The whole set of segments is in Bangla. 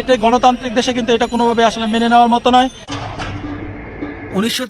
এটা গণতান্ত্রিক দেশে কিন্তু এটা কোনোভাবে আসলে মেনে নেওয়ার মতো নয়। উনিশশো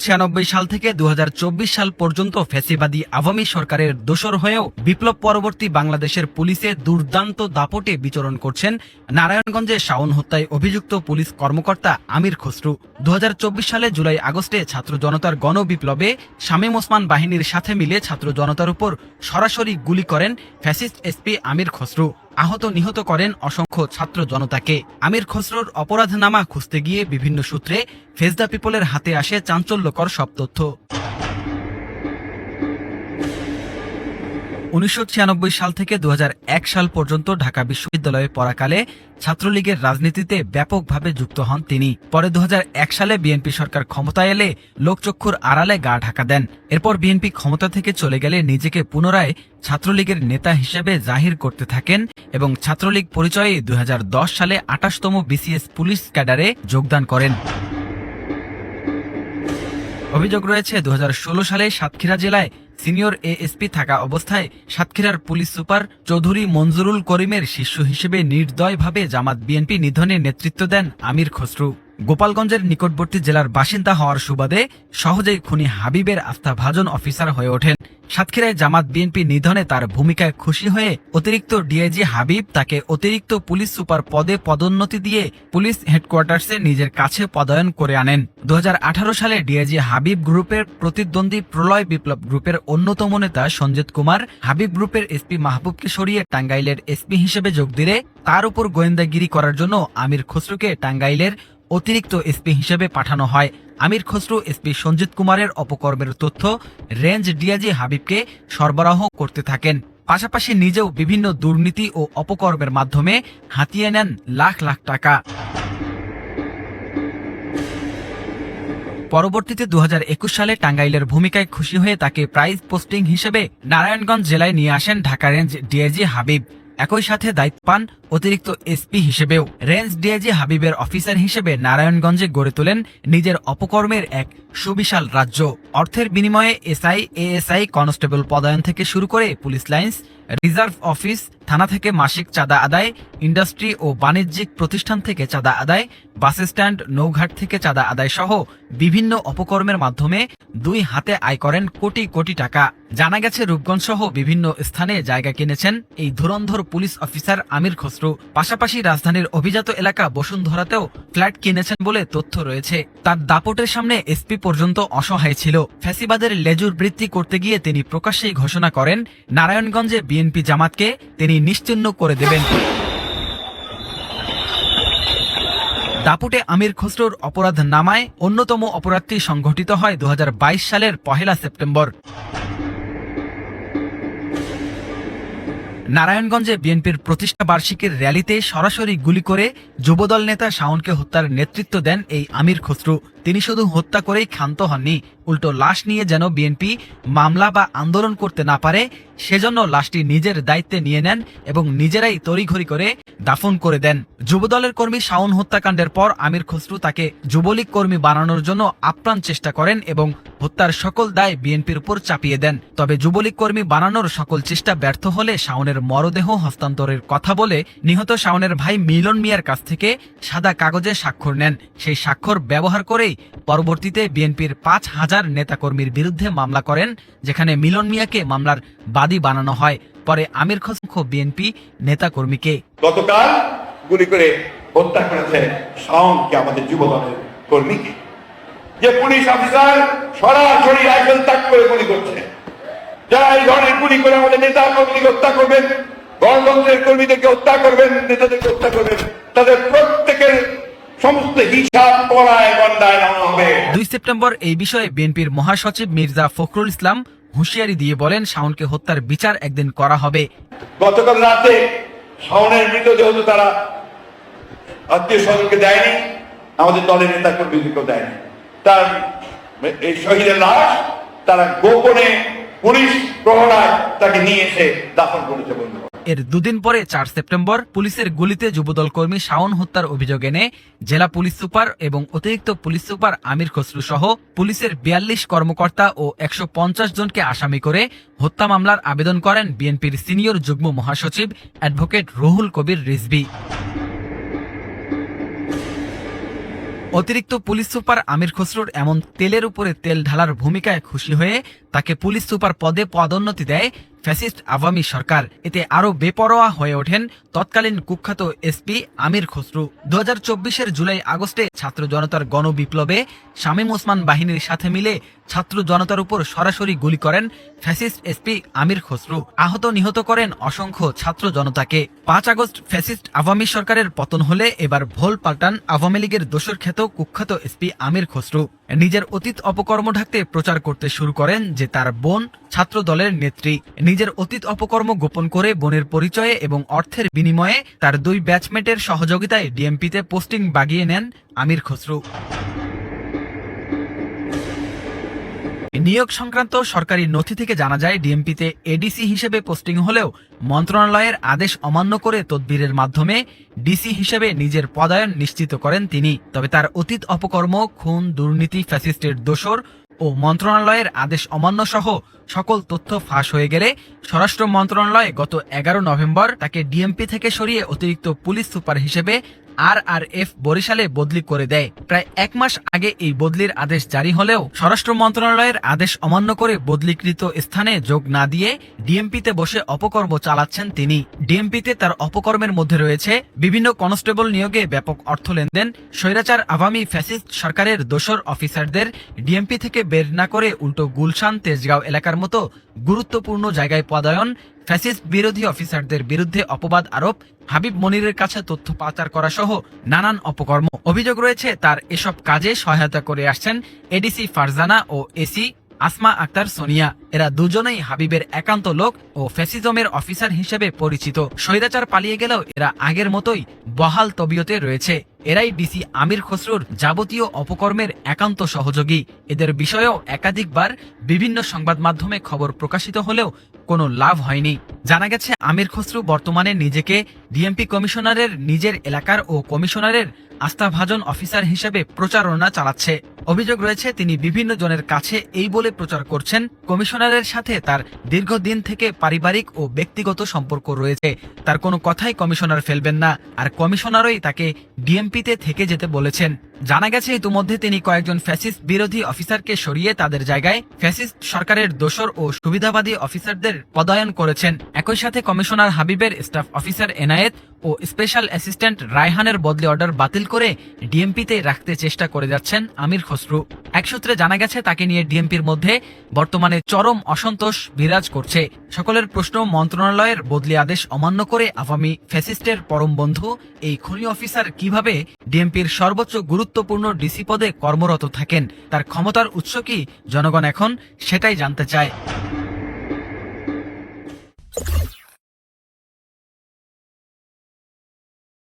সাল থেকে দুহাজার চব্বিশ সাল পর্যন্ত ফ্যাসিবাদী আওয়ামী সরকারের দোসর হয়েও বিপ্লব পরবর্তী বাংলাদেশের পুলিশে দুর্দান্ত দাপটে বিচরণ করছেন নারায়ণগঞ্জে শাওন হত্যায় অভিযুক্ত পুলিশ কর্মকর্তা আমির খসরু। দু হাজার চব্বিশ সালে জুলাই আগস্টে ছাত্র জনতার গণবিপ্লবে শামীম ওসমান বাহিনীর সাথে মিলে ছাত্র জনতার উপর সরাসরি গুলি করেন ফ্যাসিস্ট এসপি আমির খসরু। আহত নিহত করেন অসংখ্য ছাত্র জনতাকে। আমির খসরুর অপরাধনামা খুঁজতে গিয়ে বিভিন্ন সূত্রে ফেজদা পিপলের হাতে আসে চাঞ্চল্যকর সব তথ্য। উনিশশো ছিয়ানব্বই সাল থেকে দুহাজার এক সাল পর্যন্ত ঢাকা বিশ্ববিদ্যালয়ে পড়াকালে ছাত্রলীগের রাজনীতিতে ব্যাপকভাবে যুক্ত হন তিনি। পরে দু হাজার এক সালে বিএনপি সরকার ক্ষমতায় এলে লোকচক্ষুর আড়ালে গা ঢাকা দেন। এরপর বিএনপি ক্ষমতা থেকে চলে গেলে নিজেকে পুনরায় ছাত্রলীগের নেতা হিসেবে জাহির করতে থাকেন এবং ছাত্রলীগ পরিচয়ে দুই সালে আঠাশতম বিসিএস পুলিশ ক্যাডারে যোগদান করেন। অভিযোগ রয়েছে দু হাজার ষোলো সালে সাতক্ষীরা জেলায় সিনিয়র এএসপি থাকা অবস্থায় সাতক্ষীরার পুলিশ সুপার চৌধুরী মঞ্জুরুল করিমের শিষ্য হিসেবে নির্দয়ভাবে জামাত বিএনপি নিধনে নেতৃত্ব দেন আমির খসরু। গোপালগঞ্জের নিকটবর্তী জেলার বাসিন্দা হওয়ার সুবাদে সহজেই খুনি হাবিবের আস্থাভাজন অফিসার হয়ে ওঠেন। সাতক্ষীরায় জামাত বিএনপি নিধনে তার ভূমিকায় খুশি হয়ে অতিরিক্ত ডিআইজি হাবিব তাকে অতিরিক্ত পুলিশ সুপার পদে পদোন্নতি দিয়ে পুলিশ হেডকোয়ার্টার্সে নিজের কাছে পদায়ন করে আনেন। দুহাজার আঠারো সালে ডিআইজি হাবিব গ্রুপের প্রতিদ্বন্দ্বী প্রলয় বিপ্লব গ্রুপের অন্যতম নেতা সঞ্জিত কুমার হাবিব গ্রুপের এসপি মাহবুবকে সরিয়ে টাঙ্গাইলের এসপি হিসেবে যোগ দিলে তার উপর গোয়েন্দাগিরি করার জন্য আমির খসরুকে টাঙ্গাইলের অতিরিক্ত এসপি হিসেবে পাঠানো হয়। আমির খসরু এসপি সঞ্জিত কুমারের অপকর্মের তথ্য রেঞ্জ ডিআইজি হাবিবকে সরবরাহ করতে থাকেন। পাশাপাশি নিজেও বিভিন্ন দুর্নীতি ও অপকর্মের মাধ্যমে হাতিয়ে নেন লাখ লাখ টাকা। পরবর্তীতে দু হাজার একুশ সালে টাঙ্গাইলের ভূমিকায় খুশি হয়ে তাকে প্রাইজ পোস্টিং হিসেবে নারায়ণগঞ্জ জেলায় নিয়ে আসেন ঢাকা রেঞ্জ ডিআইজি হাবিব। একই সাথে দায়িত্ব পান অতিরিক্ত এসপি হিসেবেও রেঞ্জ ডিআইজি হাবিবের অফিসার হিসেবে নারায়ণগঞ্জে গড়ে তোলেন নিজের অপকর্মের এক সুবিশাল রাজ্য। অর্থের বিনিময়ে এসআই এএসআই কনস্টেবল পদায়ন থেকে শুরু করে পুলিশ লাইন্স, রিজার্ভ অফিস, থানা থেকে মাসিক চাঁদা আদায়, ইন্ডাস্ট্রি ও বাণিজ্যিক প্রতিষ্ঠান থেকে চাঁদা আদায়, বাস স্ট্যান্ড, নৌঘাট থেকে চাঁদা আদায় সহ বিভিন্ন অপকর্মের মাধ্যমে দুই হাতে আয় করেন কোটি কোটি টাকা। জানা গেছে রূপগঞ্জ সহ বিভিন্ন স্থানে জায়গা কিনেছেন এই ধুরন্ধর পুলিশ অফিসার আমির খসরু পাশাপাশি রাজধানীর অভিজাত এলাকা বসুন্ধরাতেও ফ্ল্যাট কিনেছেন বলে তথ্য রয়েছে। তার দাপটের সামনে এসপি পর্যন্ত অসহায় ছিল। ফ্যাসিবাদের লেজুর বৃত্তি করতে গিয়ে তিনি প্রকাশ্যেই ঘোষণা করেন, নারায়ণগঞ্জে বিএনপি জামাতকে তিনি নিশ্চিহ্ন করে দেবেন। দাপুটে আমির খসরুর অপরাধ নামায় অন্যতম অপরাধটি সংঘটিত হয় দু হাজার বাইশ সালের পহেলা সেপ্টেম্বর। নারায়ণগঞ্জে বিএনপির প্রতিষ্ঠা বার্ষিকীর র্যালিতে সরাসরি গুলি করে যুবদল নেতা শাওনকে হত্যার নেতৃত্ব দেন এই আমির খসরু। তিনি শুধু হত্যা করেই ক্ষান্ত হননি, উল্টো লাশ নিয়ে যেন বিএনপি মামলা বা আন্দোলন করতে না পারে, সেজন্য লাশটি নিজের দায়িত্বে নিয়ে নেন এবং নিজেরাই তড়িঘড়ি করে দাফন করে দেন। যুবদলের কর্মী শাওন হত্যাকাণ্ডের পর আমির খসরু তাকে যুবলীগ কর্মী বানানোর জন্য আপ্রাণ চেষ্টা করেন এবং হত্যার সকল দায় বিএনপির উপর চাপিয়ে দেন। তবে যুবলীগ কর্মী বানানোর সকল চেষ্টা ব্যর্থ হলে শাওনের মরদেহ হস্তান্তরের কথা বলে নিহত শাওনের ভাই মিলন মিয়ার কাছ থেকে সাদা কাগজে স্বাক্ষর নেন। সেই স্বাক্ষর ব্যবহার করেই পরবর্তীতে বিএনপির পাঁচ হাজার নেতাকর্মীর বিরুদ্ধে মামলা করেন, যেখানে মিলন মিয়াকে মামলার বাদী বানানো হয়। পরে আমির খসরু বিএনপি নেতাকর্মীকে গতকাল গুলি করে হত্যা করেছে শাওনকে আমাদের যুব দলের কর্মীকে। যে পুলিশ অফিসার সরাসরি রাইফেল তাক করে গুলি করছে। যারা এই ধরনের গুলি করে আমাদের নেতা কর্মীকে হত্যা করবেন গণতন্ত্রের কর্মীদেরকে হত্যা করবেন নেতাদেরকে হত্যা করবেন তাদের প্রত্যেকের সমস্ত হিসাব পড়ায় গন্ডায় নেওয়া হবে। দুই সেপ্টেম্বর এই বিষয়ে বিএনপির মহাসচিব মির্জা ফখরুল ইসলাম হুঁশিয়ারি দিয়ে বলেন শাওনকে হত্যার বিচার একদিন করা হবে। গতকাল রাতে শাওনের মৃতদেহ তো তারা আত্মীয় স্বজনকে দেয়নি, আমাদের দলের নেতা কর্মীদেরকেও দেয়নি। তার এই শহীদের লাশ তারা গোপনে পুলিশ প্রহরায় তাকে নিয়ে এসে দাফন করেছে বন্ধু এর দুদিন পরে চার সেপ্টেম্বর পুলিশের গুলিতে যুবদল কর্মী শাওন হত্যার অভিযোগ এনে জেলা পুলিশ সুপার এবং অতিরিক্ত পুলিশ সুপার আমির খসরু সহ পুলিশের বিয়াল্লিশ কর্মকর্তা ও একশো পঞ্চাশ জনকে আসামি করে হত্যা মামলার আবেদন করেন বিএনপির সিনিয়র যুগ্ম মহাসচিব অ্যাডভোকেট রুহুল কবির রিজভি। অতিরিক্ত পুলিশ সুপার আমির খসরুর এমন তেলের উপরে তেল ঢালার ভূমিকায় খুশি হয়ে তাকে পুলিশ সুপার পদে পদোন্নতি দেয় ফ্যাসিস্ট আওয়ামী সরকার এতে আরও বেপরোয়া হয়ে ওঠেন তৎকালীন কুখ্যাত এসপি আমির খসরু। দু হাজার জুলাই আগস্টে ছাত্র জনতার গণবিপ্লবে শামীম ওসমান বাহিনীর সাথে মিলে ছাত্র জনতার উপর সরাসরি গুলি করেন ফ্যাসিস্ট এসপি আমির খসরু। আহত নিহত করেন অসংখ্য ছাত্র জনতাকে। পাঁচ আগস্ট ফ্যাসিস্ট আওয়ামী সরকারের পতন হলে এবার ভোল পাল্টান আওয়ামী লীগের দোসর খ্যাত কুখ্যাত এসপি আমির খসরু। নিজের অতীত অপকর্ম ঢাকতে প্রচার করতে শুরু করেন যে তার বোন ছাত্র দলের নেত্রী। নিজের অতীত অপকর্ম গোপন করে বোনের পরিচয়ে এবং অর্থের বিনিময়ে তার দুই ব্যাচমেটের সহযোগিতায় ডিএমপিতে পোস্টিং বাগিয়ে নেন আমির খসরু। নিয়োগ সংক্রান্ত সরকারি নথি থেকে জানা যায়, ডিএমপিতে এডিসি হিসেবে পোস্টিং হলেও মন্ত্রণালয়ের আদেশ অমান্য করে তদবিরের মাধ্যমে ডিসি হিসেবে নিজের পদায়ন নিশ্চিত করেন তিনি। তবে তার অতীত অপকর্ম, খুন, দুর্নীতি, ফ্যাসিস্টের দোষর ও মন্ত্রণালয়ের আদেশ অমান্য সহ সকল তথ্য ফাঁস হয়ে গেলে স্বরাষ্ট্র মন্ত্রণালয় গত এগারো নভেম্বর তাকে ডিএমপি থেকে সরিয়ে অতিরিক্ত পুলিশ সুপার হিসেবে আর আর এফ বরিশালে বদলি করে দেয়। প্রায় এক মাস আগে এই বদলির আদেশ জারি হলেও স্বরাষ্ট্র মন্ত্রণালয়ের আদেশ অমান্য করে বদলিকৃত স্থানে যোগ না দিয়ে ডিএমপিতে বসে অপকর্ম চালাচ্ছেন তিনি। ডিএমপিতে তার অপকর্মের মধ্যে রয়েছে বিভিন্ন কনস্টেবল নিয়োগে ব্যাপক অর্থ লেনদেন, স্বৈরাচার আওয়ামী ফ্যাসিস্ট সরকারের দোসর অফিসারদের ডিএমপি থেকে বের না করে উল্টো গুলশান তেজগাঁও এলাকার মতো গুরুত্বপূর্ণ জায়গায় পদায়ন, ফ্যাসিস্ট বিরোধী অফিসারদের বিরুদ্ধে অপবাদ আরোপ, হাবিব মনিরের কাছে তথ্য পাচার করা সহ নানান অপকর্ম। অভিযোগ রয়েছে, তার এসব কাজে সহায়তা করে আসছেন এডিসি ফারজানা ও এসি আসমা আক্তার সোনিয়া। এরা দুজনেই হাবিবের একান্ত লোক ও ফ্যাসিজমের অফিসার হিসেবে পরিচিত। স্বৈরাচার পালিয়ে গেলেও এরা আগের মতোই বহাল তবিয়তে রয়েছে। এরাই ডিসি আমির খসরুর যাবতীয় অপকর্মের একান্ত সহযোগী। এদের বিষয়েও একাধিকবার বিভিন্ন সংবাদ মাধ্যমে খবর প্রকাশিত হলেও কোনো লাভ হয়নি। জানা গেছে, আমির খসরু বর্তমানে নিজেকে ডিএমপি কমিশনারের, নিজের এলাকার ও কমিশনারের আস্থাভাজন অফিসার হিসেবে প্রচারণা চালাচ্ছে। অভিযোগ রয়েছে, তিনি বিভিন্ন জনের কাছে এই বলে প্রচার করছেন। কমিশনারের সাথে তার দীর্ঘদিন থেকে পারিবারিক ও ব্যক্তিগত সম্পর্ক রয়েছে। তার কোনো কথাই কমিশনার ফেলবেন না, আর কমিশনারই তাকে ডিএমপিতে থেকে যেতে বলেছেন। জানা গেছে, ইতিমধ্যে তিনি কয়েকজন ফ্যাসিস্ট বিরোধী অফিসারকে সরিয়ে তাদের জায়গায় ফ্যাসিস্ট সরকারের দোসর ও সুবিধাবাদী অফিসারদের পদায়ন করেছেন। একই সাথে কমিশনার হাবিবের স্টাফ অফিসার এনায়েত ও স্পেশাল অ্যাসিস্ট্যান্ট রায়হানের বদলি অর্ডার বাতিল করে ডিএমপিতে রাখতে চেষ্টা করে যাচ্ছেন আমির খসরু। এক সূত্রে জানা গেছে, তাকে নিয়ে ডিএমপির মধ্যে বর্তমানে চরম অসন্তোষ বিরাজ করছে। সকলের প্রশ্ন, মন্ত্রণালয়ের বদলি আদেশ অমান্য করে আওয়ামী ফ্যাসিস্টের পরম বন্ধু এই খনি অফিসার কীভাবে ডিএমপির সর্বোচ্চ গুরুত্বপূর্ণ ডিসি পদে কর্মরত থাকেন, তার ক্ষমতার উৎস কি জনগণ এখন সেটাই জানতে চায়।